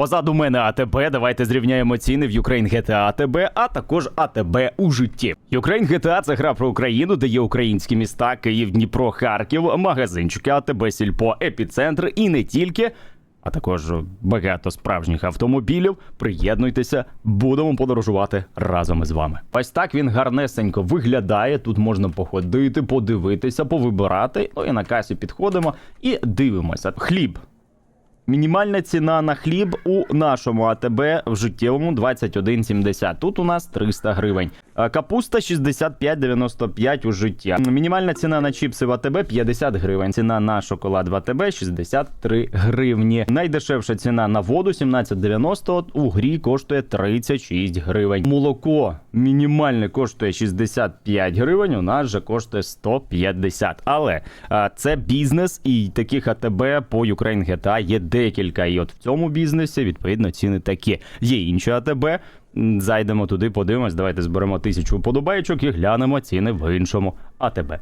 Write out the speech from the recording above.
Позаду мене АТБ. Давайте зрівняємо ціни в Ukraine GTA АТБ, а також АТБ у житті. Ukraine GTA – це гра про Україну, де є українські міста, Київ, Дніпро, Харків, магазинчики, АТБ, Сільпо, епіцентр і не тільки. А також багато справжніх автомобілів. Приєднуйтеся, будемо подорожувати разом із вами. Ось так він гарнесенько виглядає. Тут можна походити, подивитися, повибирати. Ну і на касі підходимо і дивимося. Хліб. Мінімальна ціна на хліб у нашому АТБ в життєвому 21,70. Тут у нас 300 гривень. А Капуста 65,95 у життя. Мінімальна ціна на чіпси в АТБ 50 гривень. Ціна на шоколад в АТБ 63 гривні. Найдешевша ціна на воду 17,90 у грі коштує 36 гривень. Молоко мінімальне коштує 65 гривень. У нас же коштує 150. Але а, це бізнес, і таких АТБ по Ukraine GTA є декілька. І от в цьому бізнесі відповідно ціни такі. Є інші АТБ. Зайдемо туди, подивимось. Давайте зберемо тисячу подобайочок і глянемо ціни в іншому АТБ.